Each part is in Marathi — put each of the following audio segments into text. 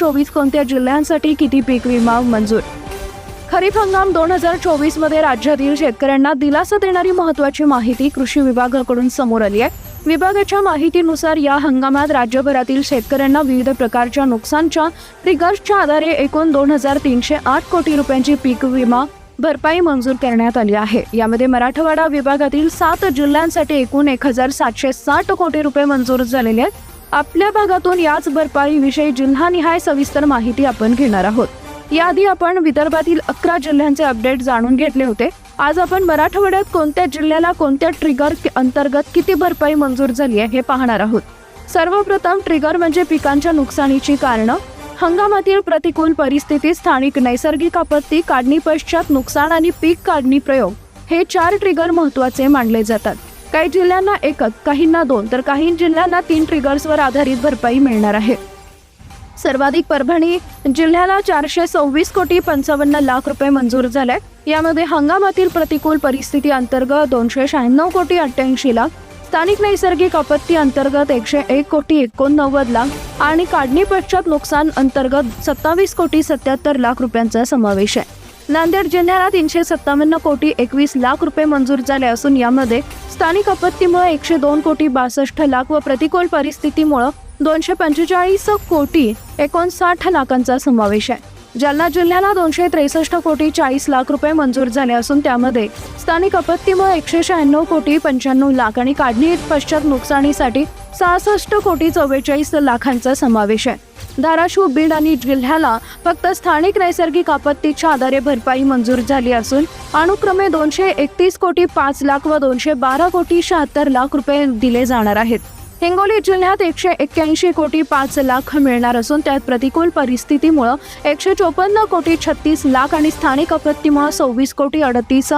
चोवीस कोणत्या जिल्ह्यांसाठी किती पीक विमा मंजूर? खरीप हंगाम दोन हजार चोवीसमध्ये राज्यातील शेतकऱ्यांना दिलासा देणारी महत्वाची माहिती कृषी विभागाकडून समोर आली आहे. विभागाच्या माहितीनुसार या हंगामात राज्यभरातील शेतकऱ्यांना विविध प्रकारच्या नुकसानच्या ट्रिगर्सच्या आधारे एकूण दोन हजार तीनशे आठ कोटी रुपयांची पीक विमा भरपाई मंजूर करण्यात आली आहे. यामध्ये मराठवाडा विभागातील सात जिल्ह्यांसाठी एकूण एक हजार सातशे साठ कोटी रुपये मंजूर झालेले आहेत. आपल्या भागातून याच भरपाईविषयी जिल्हानिहाय सविस्तर माहिती आपण घेणार आहोत. याआधी आपण विदर्भातील अकरा जिल्ह्यांचे अपडेट जाणून घेतले होते. आज आपण मराठवाड्यात कोणत्या जिल्ह्याला कोणत्या ट्रिगर अंतर्गत किती भरपाई मंजूर झाली आहे हे पाहणार आहोत. सर्वप्रथम ट्रिगर म्हणजे पिकांच्या नुकसानीची कारणं. हंगामातील प्रतिकूल परिस्थिती स्थानिक नैसर्गिक आपत्ती काढणी पश्चात नुकसान आणि पीक काढणी प्रयोग हे चार ट्रिगर महत्त्वाचे मानले जातात. काही जिल्ह्यांना एकच काहींना दोन तर काही जिल्ह्यांना तीन ट्रिगर्सवर आधारित भरपाई मिळणार आहे. सर्वाधिक परभणी जिल्ह्याला चारशे सव्वीस कोटी पंचावन्न लाख रुपये मंजूर झाले. यामध्ये हंगामातील प्रतिकूल परिस्थिती अंतर्गत दोनशे शहाण्णव कोटी अठ्ठ्याऐंशी लाख स्थानिक नैसर्गिक आपत्ती अंतर्गत एकशे एक कोटी एकोणनव्वद लाख आणि काढणी पश्चात नुकसान अंतर्गत सत्तावीस कोटी सत्याहत्तर लाख रुपयांचा समावेश आहे. नांदेड जिल्ह्याला तीनशे सत्तावन्न कोटी एकवीस लाख रुपये मंजूर झाले असून यामध्ये स्थानिक आपत्तीमुळे एकशे दोन कोटी बासष्ट लाख व प्रतिकूल परिस्थितीमुळे दोनशे पंचेचाळीस कोटी एकोणसाठ लाखांचा समावेश आहे. जालना जिल्ह्याला दोनशे त्रेसष्ट कोटी चाळीस लाख रुपये मंजूर झाले असून त्यामध्ये स्थानिक आपत्तीमुळे एकशे शहाण्णव कोटी पंच्याण्णव लाख आणि काढणी पश्चात नुकसानीसाठी सहासष्ट कोटी चव्वेचाळीस लाखांचा समावेश आहे. धाराशिव बीड आणि जिल्ह्याला फक्त स्थानिक नैसर्गिक आपत्तीच्या आधारे भरपाई मंजूर झाली असून अनुक्रमे दोनशे एकतीस कोटी पाच लाख व दोनशे बारा कोटी शहात्तर लाख रुपये दिले जाणार आहेत. हिंगोली जिल्ह्यात एकशे एक्क्याऐंशी कोटी पाच लाख मिळणार असून त्यात प्रतिकूल परिस्थितीमुळं एकशे चोपन्न कोटी छत्तीस लाख आणि स्थानिक आपत्तीमुळे सव्वीस कोटी अडतीस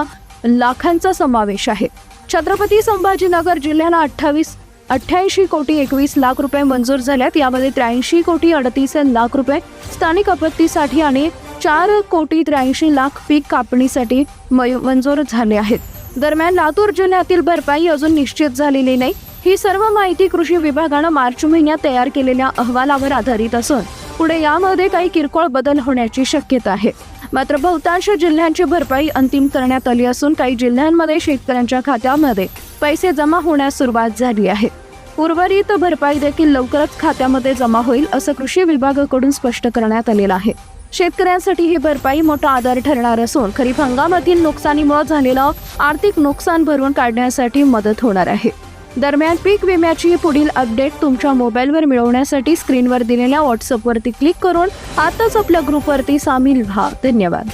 लाखांचा समावेश आहे. छत्रपती संभाजीनगर जिल्ह्याला अठ्ठावीस अठ्ठ्याऐंशी कोटी एकवीस लाख रुपये मंजूर झाल्यात. यामध्ये त्र्याऐंशी कोटी अडतीस लाख रुपये स्थानिक आपत्तीसाठी आणि चार कोटी त्र्याऐंशी लाख पीक कापणीसाठी मय- मंजूर झाले आहेत. दरम्यान लातूर जिल्ह्यातील भरपाई अजून निश्चित झालेली नाही. ही सर्व माहिती कृषी विभागानं मार्च महिन्यात तयार केलेल्या अहवालावर आधारित असून पुढे यामध्ये काही किरकोळ बदल होण्याची शक्यता आहे. मात्र बहुतांश जिल्ह्यांची भरपाई अंतिम करण्यात आली असून काही जिल्ह्यांमध्ये शेतकऱ्यांच्या खात्यामध्ये पैसे जमा होण्यास सुरुवात झाली आहे. उर्वरित भरपाई देखील लवकरच खात्यामध्ये जमा होईल असं कृषी विभागाकडून स्पष्ट करण्यात आलेलं आहे. शेतकऱ्यांसाठी ही भरपाई मोठा आधार ठरणार असून खरीप हंगामातील नुकसानीमुळे झालेलं आर्थिक नुकसान भरून काढण्यासाठी मदत होणार आहे. दरम्यान पीक विम्याची पुढील अपडेट तुमच्या मोबाईलवर मिळवण्यासाठी स्क्रीनवर दिलेल्या व्हॉट्सअपवरती क्लिक करून आताच आपल्या ग्रुपवरती सामील व्हा. धन्यवाद.